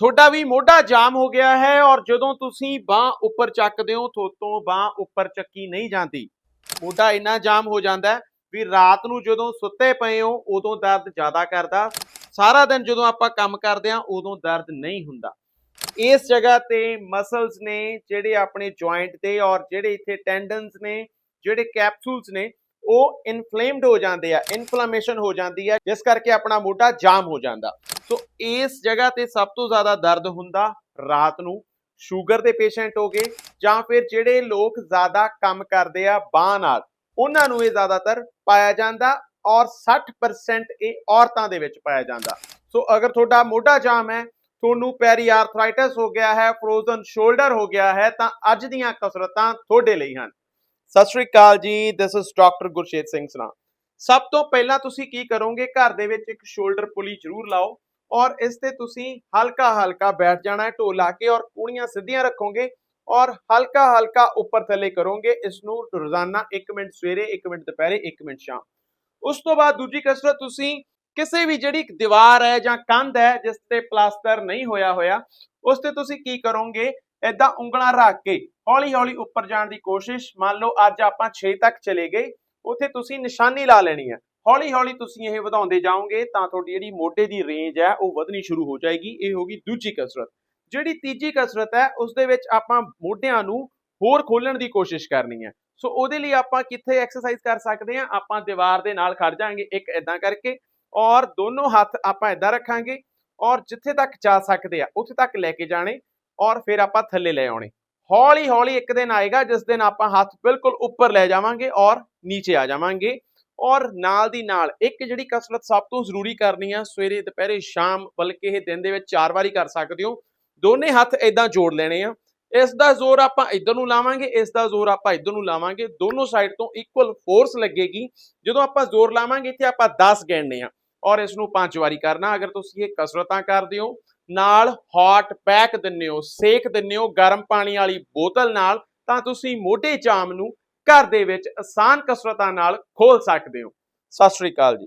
ਤੁਹਾਡਾ ਵੀ ਮੋਢਾ ਜਾਮ ਹੋ ਗਿਆ ਹੈ ਔਰ ਜਦੋਂ ਤੁਸੀਂ ਬਾਹ ਉੱਪਰ ਚੱਕਦੇ ਹੋ ਥੋਤੋਂ ਬਾਹ ਉੱਪਰ ਚੱਕੀ ਨਹੀਂ ਜਾਂਦੀ। ਮੋਢਾ ਇੰਨਾ ਜਾਮ ਹੋ ਜਾਂਦਾ ਵੀ ਰਾਤ ਨੂੰ ਜਦੋਂ ਸੁੱਤੇ ਪਏ ਹੋ, ਉਦੋਂ ਦਰਦ ਜ਼ਿਆਦਾ ਕਰਦਾ। ਸਾਰਾ ਦਿਨ ਜਦੋਂ ਆਪਾਂ ਕੰਮ ਕਰਦੇ ਹਾਂ, ਉਦੋਂ ਦਰਦ ਨਹੀਂ ਹੁੰਦਾ। ਇਸ ਜਗ੍ਹਾ ਤੇ ਮਸਲਸ ਨੇ, ਜਿਹੜੇ ਆਪਣੇ ਜੁਆਇੰਟ ਤੇ ਔਰ ਜਿਹੜੇ ਇੱਥੇ ਟੈਂਡਨਸ ਨੇ, ਜਿਹੜੇ ਕੈਪਸੂਲਸ ਨੇ ਉਹ ਇਨਫਲੇਮਡ ਹੋ ਜਾਂਦੇ ਆ ਇਨਫਲੇਮੇਸ਼ਨ ਹੋ ਜਾਂਦੀ ਹੈ ਜਿਸ ਕਰਕੇ ਆਪਣਾ ਮੋਢਾ ਜਾਮ ਹੋ ਜਾਂਦਾ। ਸੋ ਇਸ ਜਗ੍ਹਾ ਤੇ ਸਭ ਤੋਂ ਜ਼ਿਆਦਾ ਦਰਦ ਹੁੰਦਾ ਰਾਤ ਨੂੰ, ਸ਼ੂਗਰ ਦੇ ਪੇਸ਼ੈਂਟ ਹੋਗੇ ਜਾਂ ਫਿਰ ਜਿਹੜੇ ਲੋਕ ਜ਼ਿਆਦਾ ਕੰਮ ਕਰਦੇ ਆ ਬਾਹ ਨਾਲ, ਉਹਨਾਂ ਨੂੰ ਇਹ ਜ਼ਿਆਦਾਤਰ ਪਾਇਆ ਜਾਂਦਾ ਔਰ 60% ਇਹ ਔਰਤਾਂ ਦੇ ਵਿੱਚ ਪਾਇਆ ਜਾਂਦਾ। ਸੋ ਅਗਰ ਤੁਹਾਡਾ ਮੋਢਾ ਜਾਮ ਹੈ, ਤੁਹਾਨੂੰ ਪੈਰੀ ਆਰਥਰਾਈਟਸ ਹੋ ਗਿਆ ਹੈ, ਫਰੋਜ਼ਨ ਸ਼ੋਲਡਰ ਹੋ ਗਿਆ ਹੈ, ਤਾਂ ਅੱਜ ਦੀਆਂ ਕਸਰਤਾਂ ਤੁਹਾਡੇ ਲਈ ਹਨ। ਸਤਿ ਸ਼੍ਰੀ ਅਕਾਲ ਜੀ this is doctor Gurshet Singh ਸਨਾ। ਸਭ ਤੋਂ ਪਹਿਲਾਂ ਤੁਸੀਂ ਕੀ ਕਰੋਗੇ, ਘਰ ਦੇ ਵਿੱਚ ਇੱਕ ਸ਼ੋਲਡਰ ਪੁਲੀ ਜ਼ਰੂਰ ਲਾਓ ਔਰ ਇਸ ਤੇ ਤੁਸੀਂ ਹਲਕਾ ਹਲਕਾ ਬੈਠ ਜਾਣਾ ਹੈ, ਢੋ ਲਾ ਕੇ ਔਰ ਕੂਣੀਆਂ ਸਿੱਧੀਆਂ ਰੱਖੋਗੇ ਔਰ ਹਲਕਾ ਹਲਕਾ ਉੱਪਰ ਥੱਲੇ ਕਰੋਗੇ ਇਸ ਨੂੰ ਰੋਜ਼ਾਨਾ 1 ਮਿੰਟ ਸਵੇਰੇ 1 ਮਿੰਟ ਦੁਪਹਿਰੇ 1 ਮਿੰਟ ਸ਼ਾਮ। ਉਸ ਤੋਂ ਬਾਅਦ ਦੂਜੀ ਕਸਰਤ ਤੁਸੀਂ ਕਿਸੇ ਵੀ ਜਿਹੜੀ ਦੀਵਾਰ ਹੈ ਜਾਂ ਕੰਧ ਹੈ, ਜਿਸ ਤੇ ਪਲਾਸਟਰ ਨਹੀਂ ਹੋਇਆ ਹੋਇਆ, ਉਸ ਤੇ ਤੁਸੀਂ ਕੀ ਕਰੋਗੇ ਏਦਾਂ ਉਂਗਲਾਂ ਰੱਖ ਕੇ ਹੌਲੀ ਹੌਲੀ ਉੱਪਰ ਜਾਣ ਦੀ ਕੋਸ਼ਿਸ਼। ਮੰਨ ਲਓ ਅੱਜ ਆਪਾਂ 6 ਤੱਕ ਚਲੇ ਗਏ, ਉੱਥੇ ਤੁਸੀਂ ਨਿਸ਼ਾਨੀ ਲਾ ਲੈਣੀ ਹੈ। ਹੌਲੀ ਹੌਲੀ ਤੁਸੀਂ ਇਹ ਵਧਾਉਂਦੇ ਜਾਓਗੇ ਤਾਂ ਤੁਹਾਡੀ ਜਿਹੜੀ ਮੋਢੇ ਦੀ ਰੇਂਜ ਹੈ ਉਹ ਵਧਣੀ ਸ਼ੁਰੂ ਹੋ ਜਾਏਗੀ। ਇਹ ਹੋਗੀ ਦੂਜੀ ਕਸਰਤ। ਜਿਹੜੀ ਤੀਜੀ ਕਸਰਤ ਹੈ, ਉਸ ਦੇ ਵਿੱਚ ਆਪਾਂ ਮੋਢਿਆਂ ਨੂੰ ਹੋਰ ਖੋਲਣ ਦੀ ਕੋਸ਼ਿਸ਼ ਕਰਨੀ ਹੈ। ਸੋ ਉਹਦੇ ਲਈ ਆਪਾਂ ਕਿੱਥੇ ਐਕਸਰਸਾਈਜ਼ ਕਰ ਸਕਦੇ ਹਾਂ? ਆਪਾਂ ਦੀਵਾਰ ਦੇ ਨਾਲ ਖੜ ਜਾਾਂਗੇ ਇੱਕ ਇਦਾਂ ਕਰਕੇ ਔਰ ਦੋਨੋਂ ਹੱਥ ਆਪਾਂ ਇਦਾਂ ਰੱਖਾਂਗੇ ਔਰ ਜਿੱਥੇ ਤੱਕ ਜਾ ਸਕਦੇ ਆ, ਉੱਥੇ ਤੱਕ ਲੈ ਕੇ ਜਾਣੇ। ਔਰ ਫਿਰ ਆਪਾਂ ਥੱਲੇ ਲੈ ਆਉਣੇ। ਹੌਲੀ ਹੌਲੀ ਇੱਕ ਦਿਨ ਆਏਗਾ, ਜਿਸ ਦਿਨ ਆਪਾਂ ਹੱਥ ਬਿਲਕੁਲ ਉੱਪਰ ਲੈ ਜਾਵਾਂਗੇ ਔਰ ਨੀਚੇ ਆ ਜਾਵਾਂਗੇ। ਔਰ ਨਾਲ ਦੀ ਨਾਲ ਇੱਕ ਜਿਹੜੀ ਕਸਰਤ ਸਭ ਤੋਂ ਜ਼ਰੂਰੀ ਕਰਨੀ ਆ, ਸਵੇਰੇ, ਦੁਪਹਿਰੇ, ਸ਼ਾਮ, ਬਲਕਿ ਇਹ ਦਿਨ ਦੇ ਵਿੱਚ ਚਾਰ ਵਾਰੀ ਕਰ ਸਕਦੇ ਹੋ। ਦੋਨੇ ਹੱਥ ਇਦਾਂ ਜੋੜ ਲੈਣੇ ਆ। ਇਸ ਦਾ ਜ਼ੋਰ ਆਪਾਂ ਇੱਧਰ ਨੂੰ ਲਾਵਾਂਗੇ, ਇਸ ਦਾ ਜ਼ੋਰ ਆਪਾਂ ਇੱਧਰ ਨੂੰ ਲਾਵਾਂਗੇ। ਦੋਨੋਂ ਸਾਈਡ ਤੋਂ ਇਕੁਅਲ ਫੋਰਸ ਲੱਗੇਗੀ। ਜਦੋਂ ਆਪਾਂ ਜ਼ੋਰ ਲਾਵਾਂਗੇ, ਇੱਥੇ ਆਪਾਂ 10 ਗਿਣਨੇ ਆ। ਔਰ ਇਸ ਨੂੰ ਪੰਜ ਵਾਰੀ ਕਰਨਾ। ਅਗਰ ਤੁਸੀਂ ਇਹ ਕਸਰਤਾਂ ਕਰਦੇ ਹੋ ਨਾਲ ਹੌਟ ਪੈਕ ਦਿੰਨੇ ਹੋ, ਸੇਕ ਦਿੰਨੇ ਹੋ ਗਰਮ ਪਾਣੀ ਵਾਲੀ ਬੋਤਲ ਨਾਲ, ਤਾਂ ਤੁਸੀਂ ਮੋਢੇ ਜਾਮ ਨੂੰ ਘਰ ਦੇ ਵਿੱਚ ਆਸਾਨ ਕਸਰਤਾਂ ਨਾਲ ਖੋਲ ਸਕਦੇ ਹੋ। ਸਤਿ ਸ਼੍ਰੀ ਅਕਾਲ ਜੀ।